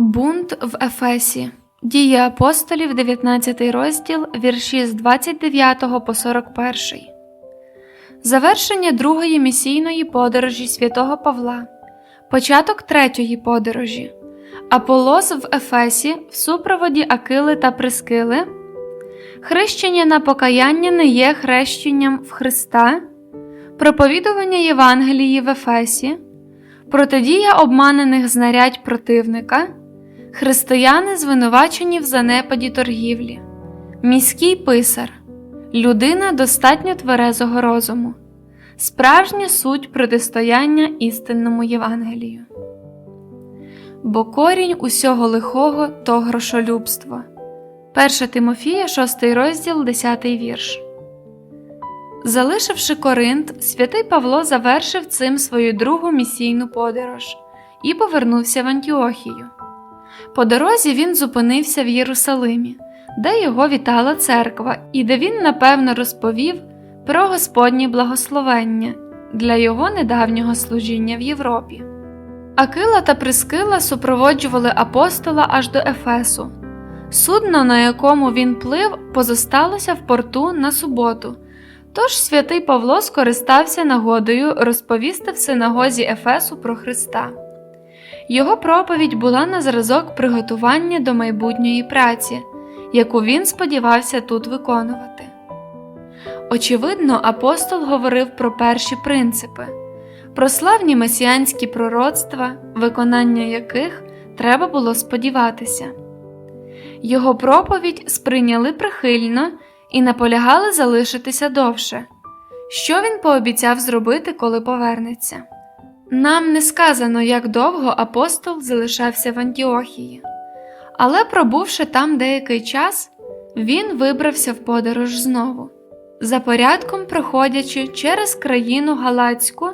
Бунт в Ефесі. Дії апостолів, 19 розділ, вірші з 29 по 41. Завершення другої місійної подорожі святого Павла. Початок третьої подорожі. Аполос в Ефесі в супроводі Акили та Прискили. Хрещення на покаяння не є хрещенням в Христа. Проповідування Євангелії в Ефесі. Протидія обманених знарядь противника. Християни звинувачені в занепаді торгівлі, міський писар, людина достатньо тверезого розуму, справжня суть протистояння істинному Євангелію. Бо корінь усього лихого то грошолюбство. 1 Тимофія, 6 розділ, 10 вірш. Залишивши Коринт, святий Павло завершив цим свою другу місійну подорож і повернувся в Антіохію. По дорозі він зупинився в Єрусалимі, де його вітала церква, і де він напевно розповів про Господнє благословення для його недавнього служіння в Європі. Акила та Прискила супроводжували апостола аж до Ефесу. Судно, на якому він плив, позосталося в порту на суботу. Тож святий Павло скористався нагодою розповісти в синагозі Ефесу про Христа. Його проповідь була на зразок приготування до майбутньої праці, яку він сподівався тут виконувати. Очевидно, апостол говорив про перші принципи, про славні месіанські пророцтва, виконання яких треба було сподіватися. Його проповідь сприйняли прихильно і наполягали залишитися довше. Що він пообіцяв зробити, коли повернеться? Нам не сказано, як довго апостол залишався в Антіохії, але, пробувши там деякий час, він вибрався в подорож знову, за порядком проходячи через країну Галацьку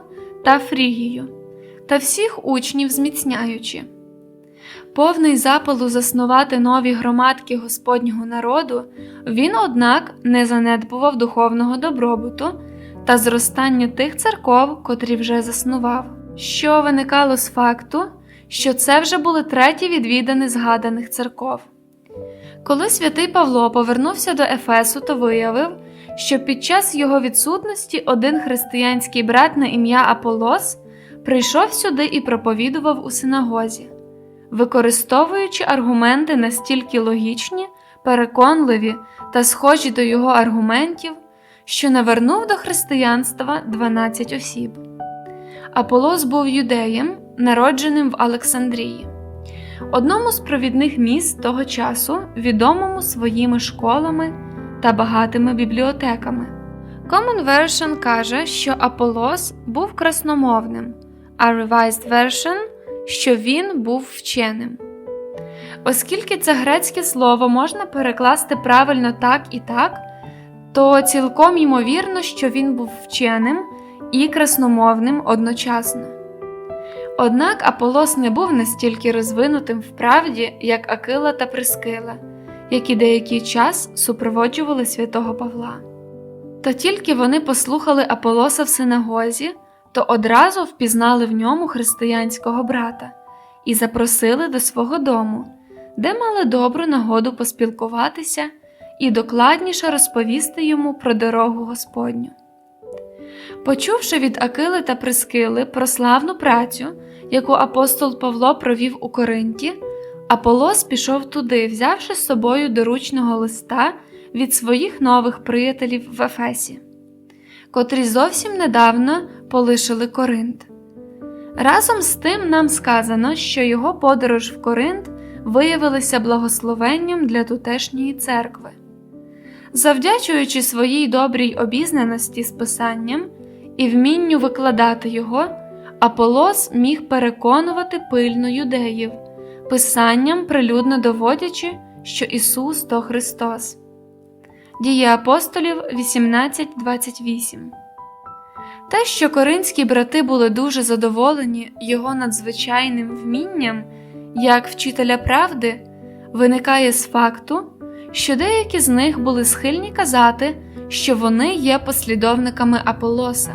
та Фрігію, та всіх учнів зміцняючи. Повний запалу заснувати нові громадки Господнього народу, він, однак, не занедбував духовного добробуту та зростання тих церков, котрі вже заснував що виникало з факту, що це вже були треті відвідини згаданих церков. Коли святий Павло повернувся до Ефесу, то виявив, що під час його відсутності один християнський брат на ім'я Аполос прийшов сюди і проповідував у синагозі, використовуючи аргументи настільки логічні, переконливі та схожі до його аргументів, що навернув до християнства 12 осіб. Аполос був юдеєм, народженим в Олександрії, одному з провідних міст того часу, відомому своїми школами та багатими бібліотеками. Common Version каже, що Аполос був красномовним, а Revised Version, що він був вченим. Оскільки це грецьке слово можна перекласти правильно так і так, то цілком ймовірно, що він був вченим і красномовним одночасно. Однак Аполос не був настільки розвинутим в правді, як Акила та Прискила, які деякий час супроводжували святого Павла. Та тільки вони послухали Аполоса в синагозі, то одразу впізнали в ньому християнського брата і запросили до свого дому, де мали добру нагоду поспілкуватися і докладніше розповісти йому про дорогу Господню. Почувши від Акили та Прискили про славну працю, яку апостол Павло провів у Коринті, Аполос пішов туди, взявши з собою доручного листа від своїх нових приятелів в Ефесі, котрі зовсім недавно полишили Коринт. Разом з тим нам сказано, що його подорож в Коринт виявилася благословенням для тутешньої церкви. Завдячуючи своїй добрій обізнаності з писанням і вмінню викладати його, Аполос міг переконувати пильно юдеїв, писанням прилюдно доводячи, що Ісус то Христос. Дії апостолів 18.28 Те, що коринські брати були дуже задоволені його надзвичайним вмінням, як вчителя правди, виникає з факту, що деякі з них були схильні казати, що вони є послідовниками Аполоса,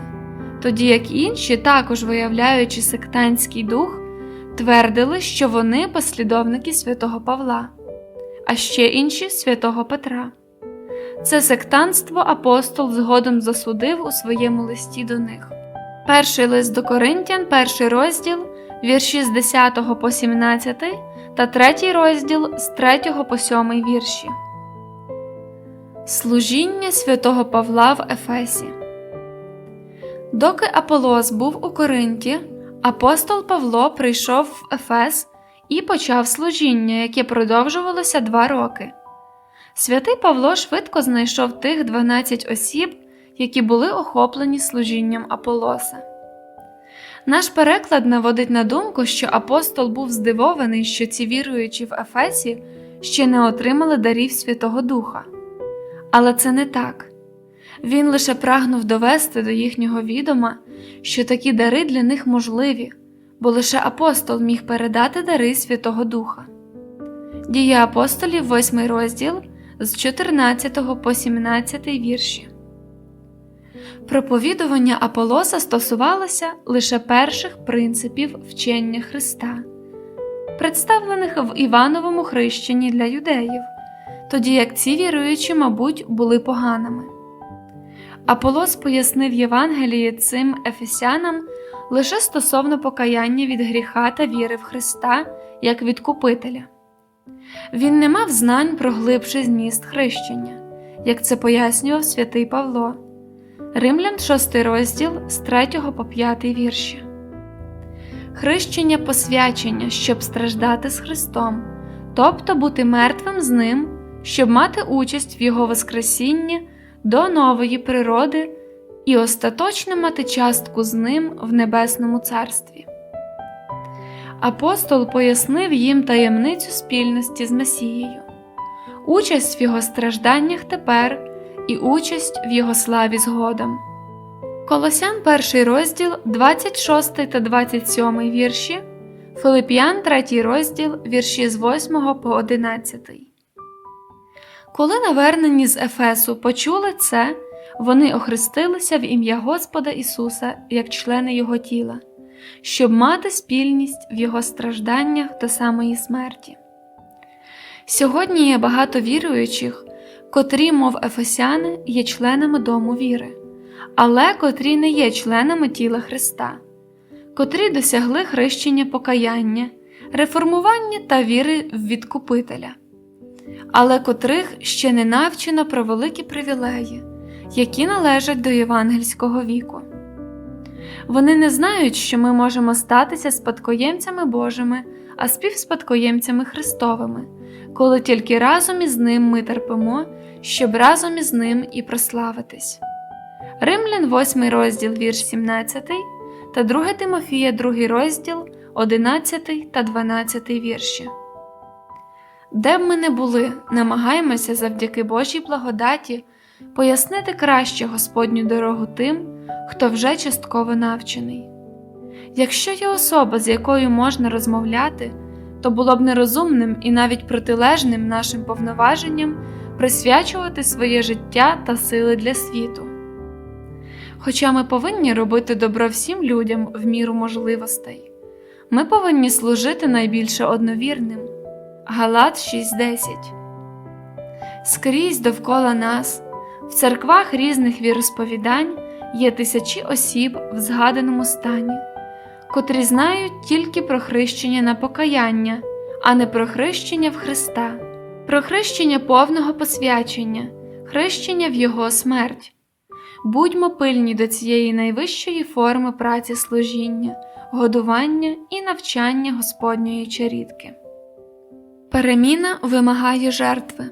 тоді як інші, також виявляючи сектантський дух, твердили, що вони послідовники святого Павла, а ще інші святого Петра. Це сектантство апостол згодом засудив у своєму листі до них. Перший лист до Коринтян, перший розділ, вірші з 10 по 17 та третій розділ з 3 по 7 вірші. Служіння святого Павла в Ефесі. Доки Аполос був у Коринті, апостол Павло прийшов в Ефес і почав служіння, яке продовжувалося два роки. Святий Павло швидко знайшов тих 12 осіб, які були охоплені служінням Аполоса. Наш переклад наводить на думку, що апостол був здивований, що ці віруючі в Ефесі ще не отримали дарів Святого Духа. Але це не так. Він лише прагнув довести до їхнього відома, що такі дари для них можливі, бо лише апостол міг передати дари Святого Духа. Дія апостолів, 8 розділ з 14 по 17 вірші. Проповідування Аполоса стосувалося лише перших принципів вчення Христа, представлених в Івановому хрещенні для юдеїв, тоді як ці віруючі, мабуть, були поганими. Аполос пояснив Євангеліє цим ефесянам лише стосовно покаяння від гріха та віри в Христа як відкупителя. Він не мав знань про глибший зміст хрещення, як це пояснював святий Павло. Римлян 6 розділ з 3 по 5 вірші. Хрещення посвячення, щоб страждати з Христом, тобто бути мертвим з Ним, щоб мати участь в Його Воскресінні до нової природи і остаточно мати частку з Ним в Небесному Царстві. Апостол пояснив їм таємницю спільності з Месією, участь в його стражданнях тепер і участь в його славі згодом. Колосян, перший розділ, 26 та 27 вірші, Филип'ян, 3 розділ, вірші з 8 по 11. Коли навернені з Ефесу почули це, вони охрестилися в ім'я Господа Ісуса як члени Його тіла, щоб мати спільність в Його стражданнях до самої смерті. Сьогодні є багато віруючих, котрі, мов Ефесяни, є членами дому віри, але котрі не є членами тіла Христа, котрі досягли хрещення покаяння, реформування та віри в відкупителя, але котрих ще не навчено про великі привілеї, які належать до євангельського віку. Вони не знають, що ми можемо статися спадкоємцями Божими, а співспадкоємцями Христовими, коли тільки разом із Ним ми терпимо, щоб разом із Ним і прославитись. Римлян, 8 розділ, вірш 17 та 2 Тимофія, 2 розділ, 11 та 12 вірші. Де б ми не були, намагаємося завдяки Божій благодаті пояснити краще Господню дорогу тим, хто вже частково навчений. Якщо є особа, з якою можна розмовляти, то було б нерозумним і навіть протилежним нашим повноваженням присвячувати своє життя та сили для світу. Хоча ми повинні робити добро всім людям в міру можливостей, ми повинні служити найбільше одновірним. Галат 6.10 Скрізь довкола нас, в церквах різних віросповідань є тисячі осіб в згаданому стані, котрі знають тільки про хрещення на покаяння, а не про хрещення в Христа, про хрещення повного посвячення, хрещення в Його смерть. Будьмо пильні до цієї найвищої форми праці служіння, годування і навчання Господньої чарітки. Переміна вимагає жертви.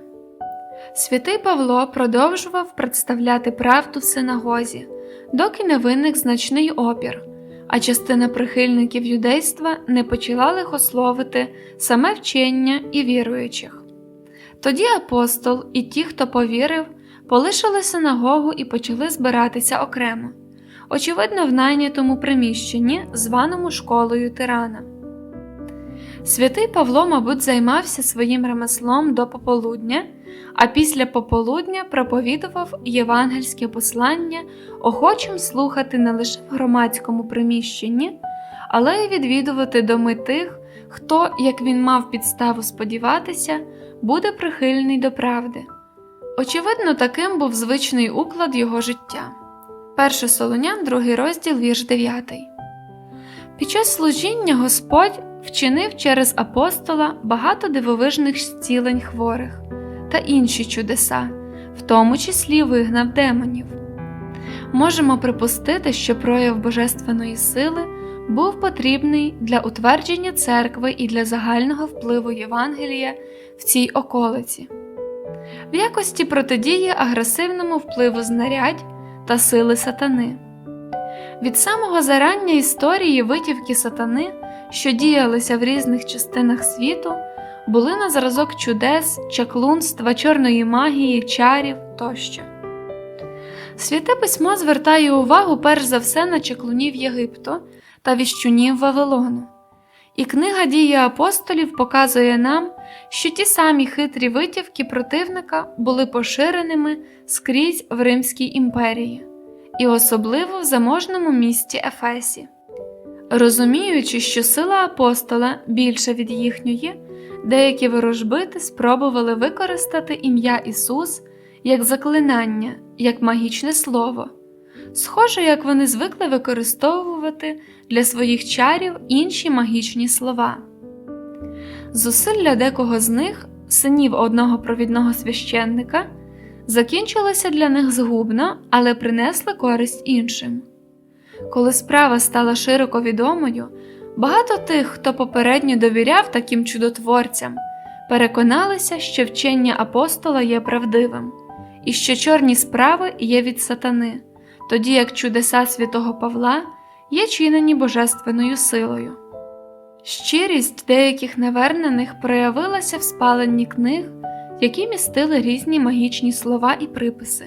Святий Павло продовжував представляти правду в синагозі, доки не виник значний опір, а частина прихильників юдейства не почала лихословити саме вчення і віруючих. Тоді апостол і ті, хто повірив, полишили синагогу і почали збиратися окремо, очевидно, в найнятому приміщенні, званому школою тирана. Святий Павло, мабуть, займався своїм ремеслом до пополудня, а після пополудня проповідував євангельське послання, охочим слухати не лише в громадському приміщенні, але й відвідувати доми тих, хто, як він мав підставу сподіватися, буде прихильний до правди. Очевидно, таким був звичний уклад його життя. Перше Солонян, другий розділ, вірш 9. Під час служіння Господь вчинив через апостола багато дивовижних зцілень хворих та інші чудеса, в тому числі вигнав демонів. Можемо припустити, що прояв божественної сили був потрібний для утвердження церкви і для загального впливу Євангелія в цій околиці, в якості протидії агресивному впливу знарядь та сили сатани. Від самого зарання історії витівки сатани, що діялися в різних частинах світу, були на зразок чудес, чаклунства, чорної магії, чарів тощо. Святе письмо звертає увагу перш за все на чаклунів Єгипту та віщунів Вавилону. І книга дії апостолів показує нам, що ті самі хитрі витівки противника були поширеними скрізь в Римській імперії, і особливо в заможному місті Ефесі. Розуміючи, що сила апостола більша від їхньої, деякі ворожбити спробували використати ім'я Ісус як заклинання, як магічне слово, схоже, як вони звикли використовувати для своїх чарів інші магічні слова. Зусилля декого з них, синів одного провідного священника, закінчилося для них згубно, але принесли користь іншим. Коли справа стала широко відомою, багато тих, хто попередньо довіряв таким чудотворцям, переконалися, що вчення апостола є правдивим, і що чорні справи є від сатани, тоді як чудеса святого Павла є чинені божественною силою. Щирість деяких невернених проявилася в спаленні книг, які містили різні магічні слова і приписи,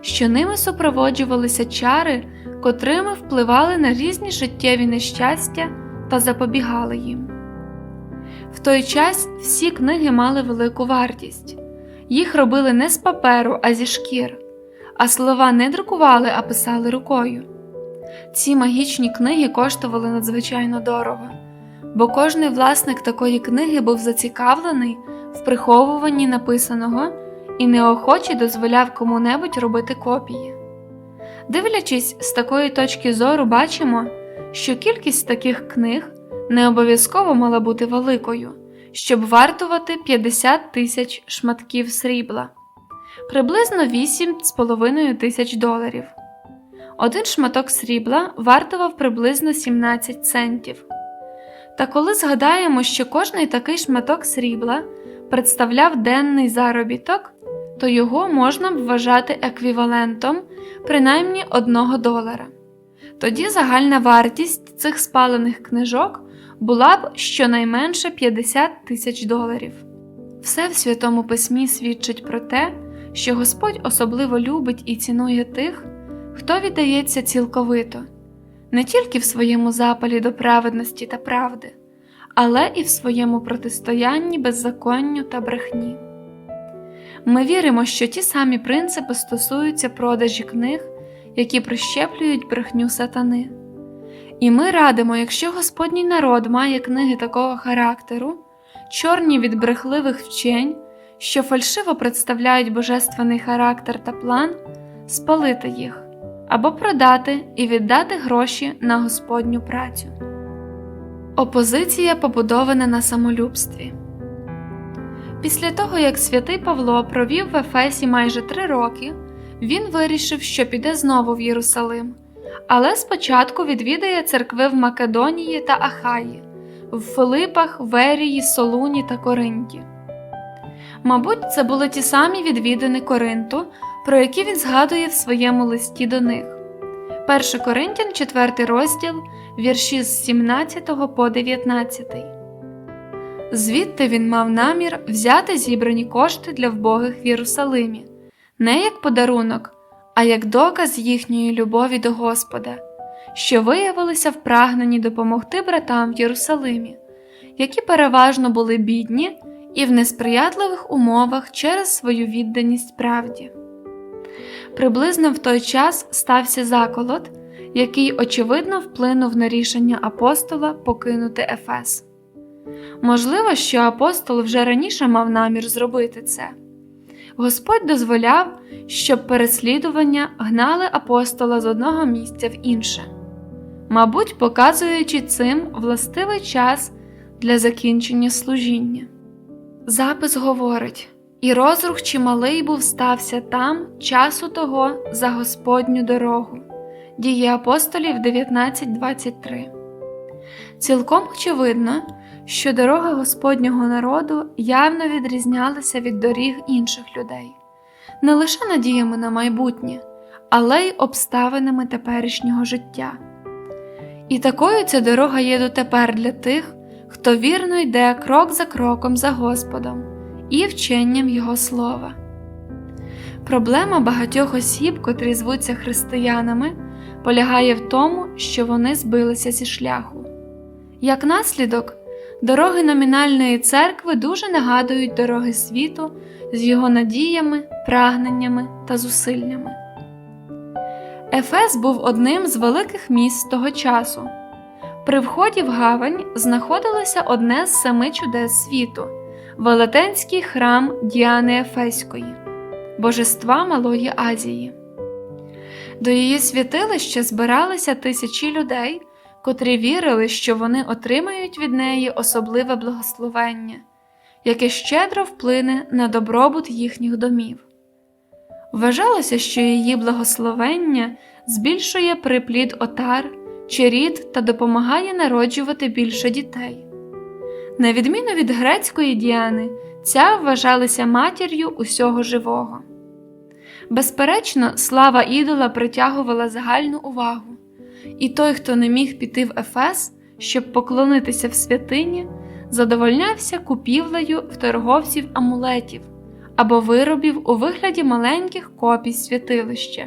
що ними супроводжувалися чари, котрими впливали на різні життєві нещастя та запобігали їм. В той час всі книги мали велику вартість, їх робили не з паперу, а зі шкір, а слова не друкували, а писали рукою. Ці магічні книги коштували надзвичайно дорого, бо кожний власник такої книги був зацікавлений в приховуванні написаного і неохоче дозволяв кому-небудь робити копії. Дивлячись з такої точки зору, бачимо, що кількість таких книг не обов'язково мала бути великою, щоб вартувати 50 тисяч шматків срібла, приблизно 8,5 тисяч доларів. Один шматок срібла вартував приблизно 17 центів. Та коли згадаємо, що кожний такий шматок срібла представляв денний заробіток, то його можна б вважати еквівалентом принаймні 1 долара. Тоді загальна вартість цих спалених книжок була б щонайменше 50 тисяч доларів. Все в Святому Письмі свідчить про те, що Господь особливо любить і цінує тих, хто віддається цілковито, не тільки в своєму запалі до праведності та правди, але і в своєму протистоянні беззаконню та брехні. Ми віримо, що ті самі принципи стосуються продажі книг, які прищеплюють брехню сатани. І ми радимо, якщо Господній народ має книги такого характеру, чорні від брехливих вчень, що фальшиво представляють божественний характер та план, спалити їх або продати і віддати гроші на Господню працю. Опозиція побудована на самолюбстві. Після того, як святий Павло провів в Ефесі майже три роки, він вирішив, що піде знову в Єрусалим, але спочатку відвідає церкви в Македонії та Ахаї, в Филипах, Верії, Солуні та Коринті. Мабуть, це були ті самі відвідини Коринту, про які він згадує в своєму листі до них. 1 Коринтян, 4 розділ, вірші з 17 по 19. Звідти він мав намір взяти зібрані кошти для вбогих в Єрусалимі, не як подарунок, а як доказ їхньої любові до Господа, що виявилися в прагненні допомогти братам в Єрусалимі, які переважно були бідні і в несприятливих умовах через свою відданість правді. Приблизно в той час стався заколот, який очевидно вплинув на рішення апостола покинути Ефес. Можливо, що апостол вже раніше мав намір зробити це. Господь дозволяв, щоб переслідування гнали апостола з одного місця в інше, мабуть, показуючи цим властивий час для закінчення служіння. Запис говорить і розрух чималий був стався там часу того за Господню дорогу. Дії апостолів 19.23. Цілком очевидно, що дорога Господнього народу явно відрізнялася від доріг інших людей, не лише надіями на майбутнє, але й обставинами теперішнього життя. І такою ця дорога є дотепер для тих, хто вірно йде крок за кроком за Господом і вченням Його слова. Проблема багатьох осіб, котрі звуться християнами, полягає в тому, що вони збилися зі шляху. Як наслідок, дороги номінальної церкви дуже нагадують дороги світу з його надіями, прагненнями та зусиллями. Ефес був одним з великих міст того часу. При вході в гавань знаходилося одне з семи чудес світу Велетенський храм Діани Ефеської, божества Малої Азії. До її святилища збиралися тисячі людей, котрі вірили, що вони отримають від неї особливе благословення, яке щедро вплине на добробут їхніх домів. Вважалося, що її благословення збільшує приплід отар чи рід та допомагає народжувати більше дітей. На відміну від грецької діани, ця вважалася матір'ю усього живого. Безперечно, слава ідола притягувала загальну увагу, і той, хто не міг піти в Ефес, щоб поклонитися в святині, задовольнявся купівлею в торговців амулетів або виробів у вигляді маленьких копій святилища,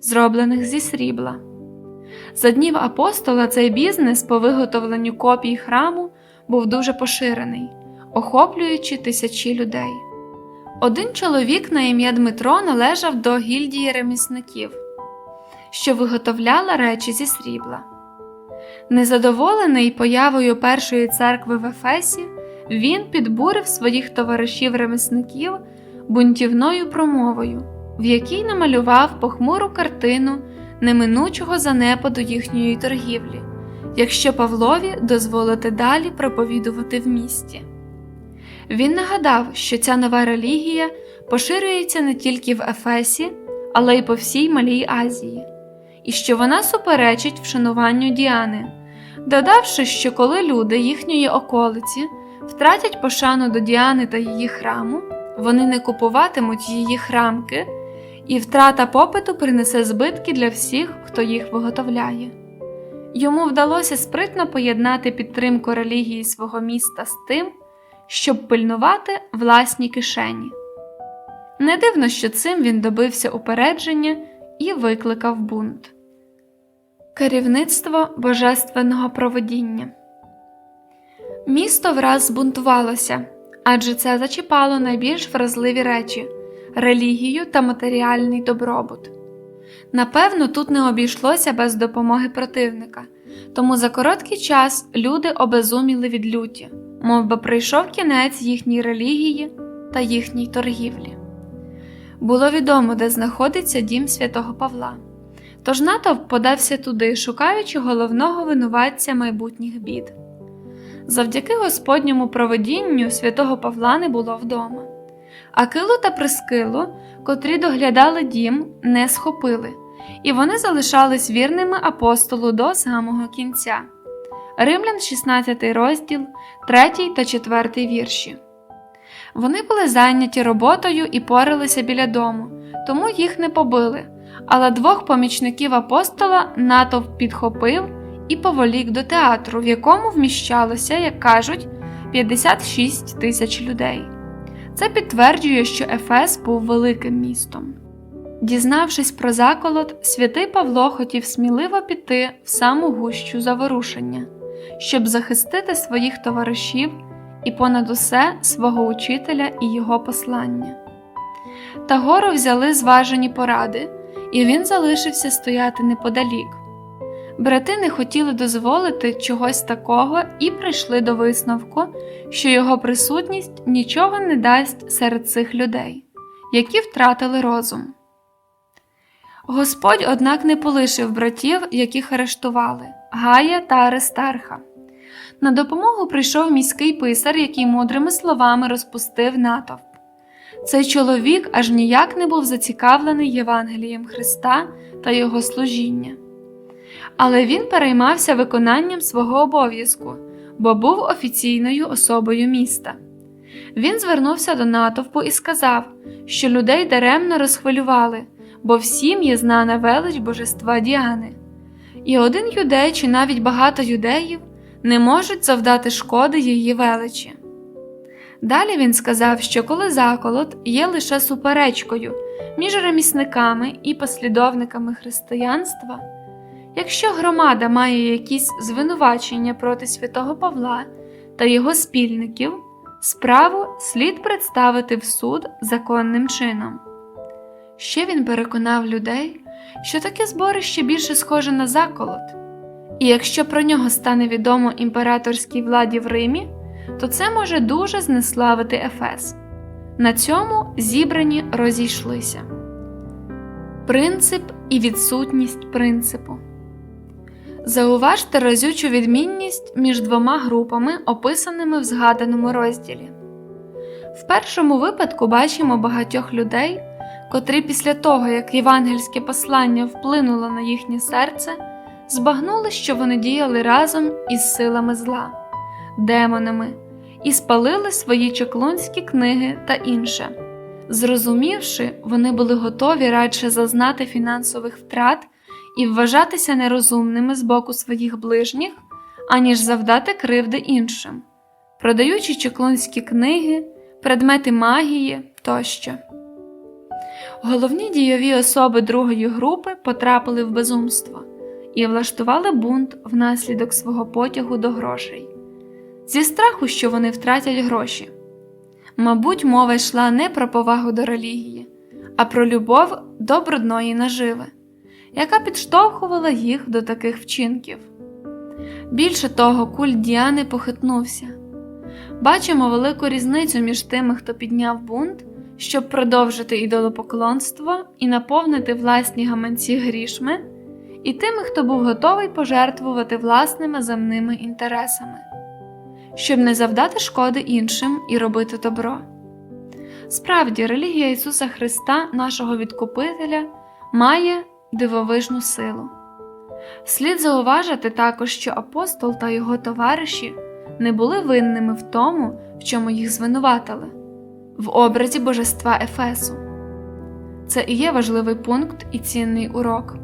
зроблених зі срібла. За днів апостола цей бізнес по виготовленню копій храму був дуже поширений, охоплюючи тисячі людей. Один чоловік на ім'я Дмитро належав до гільдії ремісників, що виготовляла речі зі срібла. Незадоволений появою першої церкви в Ефесі, він підбурив своїх товаришів-ремісників бунтівною промовою, в якій намалював похмуру картину неминучого занепаду їхньої торгівлі, якщо Павлові дозволити далі проповідувати в місті. Він нагадав, що ця нова релігія поширюється не тільки в Ефесі, але й по всій Малій Азії, і що вона суперечить вшануванню Діани, додавши, що коли люди їхньої околиці втратять пошану до Діани та її храму, вони не купуватимуть її храмки, і втрата попиту принесе збитки для всіх, хто їх виготовляє. Йому вдалося спритно поєднати підтримку релігії свого міста з тим, щоб пильнувати власні кишені. Не дивно, що цим він добився упередження і викликав бунт. Керівництво божественного проводіння Місто враз збунтувалося, адже це зачіпало найбільш вразливі речі релігію та матеріальний добробут. Напевно, тут не обійшлося без допомоги противника, тому за короткий час люди обезуміли від люті, мов би прийшов кінець їхній релігії та їхній торгівлі. Було відомо, де знаходиться дім святого Павла, тож натовп подався туди, шукаючи головного винуватця майбутніх бід. Завдяки Господньому проведінню святого Павла не було вдома. Акилу та Прискилу, котрі доглядали дім, не схопили, і вони залишались вірними апостолу до самого кінця. Римлян, 16 розділ, 3 та 4 вірші. Вони були зайняті роботою і поралися біля дому, тому їх не побили, але двох помічників апостола натовп підхопив і поволік до театру, в якому вміщалося, як кажуть, 56 тисяч людей. Це підтверджує, що Ефес був великим містом. Дізнавшись про заколот, святий Павло хотів сміливо піти в саму гущу заворушення, щоб захистити своїх товаришів і понад усе свого учителя і його послання. Та гору взяли зважені поради, і він залишився стояти неподалік. Брати не хотіли дозволити чогось такого і прийшли до висновку, що його присутність нічого не дасть серед цих людей, які втратили розум. Господь, однак, не полишив братів, яких арештували Гая та Аристарха. На допомогу прийшов міський писар, який мудрими словами розпустив натовп. Цей чоловік аж ніяк не був зацікавлений Євангелієм Христа та Його служіння. Але він переймався виконанням свого обов'язку, бо був офіційною особою міста. Він звернувся до натовпу і сказав, що людей даремно розхвилювали, бо всім є знана велич божества Діани. І один юдей чи навіть багато юдеїв не можуть завдати шкоди її величі. Далі він сказав, що коли заколот є лише суперечкою між ремісниками і послідовниками християнства, якщо громада має якісь звинувачення проти святого Павла та його спільників, справу слід представити в суд законним чином. Ще він переконав людей, що таке зборище більше схоже на заколот, і якщо про нього стане відомо імператорській владі в Римі, то це може дуже знеславити Ефес. На цьому зібрані розійшлися. Принцип і відсутність принципу. Зауважте разючу відмінність між двома групами, описаними в згаданому розділі. В першому випадку бачимо багатьох людей, котрі після того, як євангельське послання вплинуло на їхнє серце, збагнули, що вони діяли разом із силами зла, демонами і спалили свої чаклунські книги та інше. Зрозумівши, вони були готові радше зазнати фінансових втрат і вважатися нерозумними з боку своїх ближніх, аніж завдати кривди іншим, продаючи чаклунські книги, предмети магії тощо. Головні дійові особи другої групи потрапили в безумство і влаштували бунт внаслідок свого потягу до грошей зі страху, що вони втратять гроші. Мабуть, мова йшла не про повагу до релігії, а про любов до брудної наживи, яка підштовхувала їх до таких вчинків. Більше того, культ Діани похитнувся. Бачимо велику різницю між тими, хто підняв бунт, щоб продовжити ідолопоклонство і наповнити власні гаманці грішми, і тими, хто був готовий пожертвувати власними земними інтересами щоб не завдати шкоди іншим і робити добро. Справді, релігія Ісуса Христа, нашого Відкупителя, має дивовижну силу. Слід зауважити також, що апостол та його товариші не були винними в тому, в чому їх звинуватили, в образі божества Ефесу. Це і є важливий пункт і цінний урок.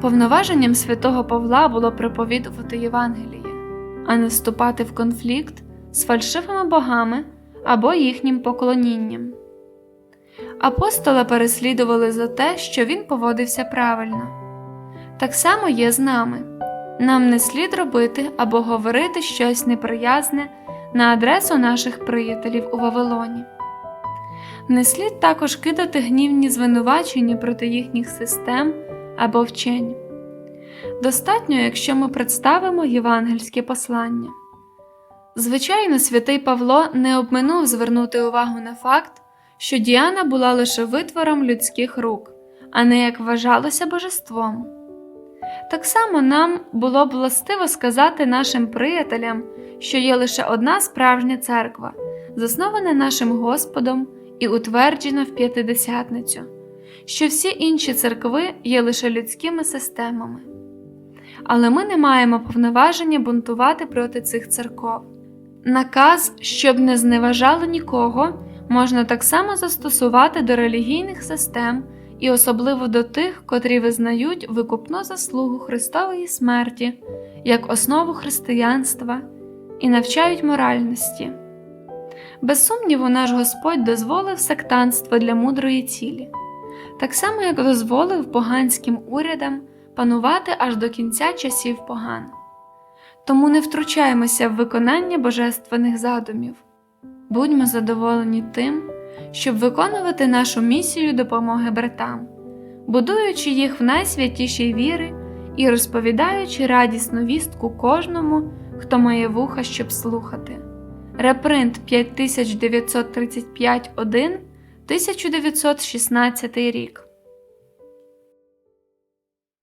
Повноваженням святого Павла було проповідувати Євангеліє а не вступати в конфлікт з фальшивими богами або їхнім поклонінням. Апостола переслідували за те, що він поводився правильно. Так само є з нами нам не слід робити або говорити щось неприязне на адресу наших приятелів у Вавилоні. Не слід також кидати гнівні звинувачення проти їхніх систем або вчень. Достатньо, якщо ми представимо євангельське послання. Звичайно, святий Павло не обминув звернути увагу на факт, що Діана була лише витвором людських рук, а не як вважалося божеством. Так само нам було б властиво сказати нашим приятелям, що є лише одна справжня церква, заснована нашим Господом і утверджена в п'ятидесятницю, що всі інші церкви є лише людськими системами але ми не маємо повноваження бунтувати проти цих церков. Наказ, щоб не зневажали нікого, можна так само застосувати до релігійних систем і особливо до тих, котрі визнають викупну заслугу Христової смерті як основу християнства і навчають моральності. Без сумніву, наш Господь дозволив сектанство для мудрої цілі, так само як дозволив поганським урядам панувати аж до кінця часів погано. Тому не втручаємося в виконання божественних задумів, будьмо задоволені тим, щоб виконувати нашу місію допомоги братам, будуючи їх в найсвятішій віри і розповідаючи радісну вістку кожному, хто має вуха, щоб слухати. Репринт 5935 1 1916 рік.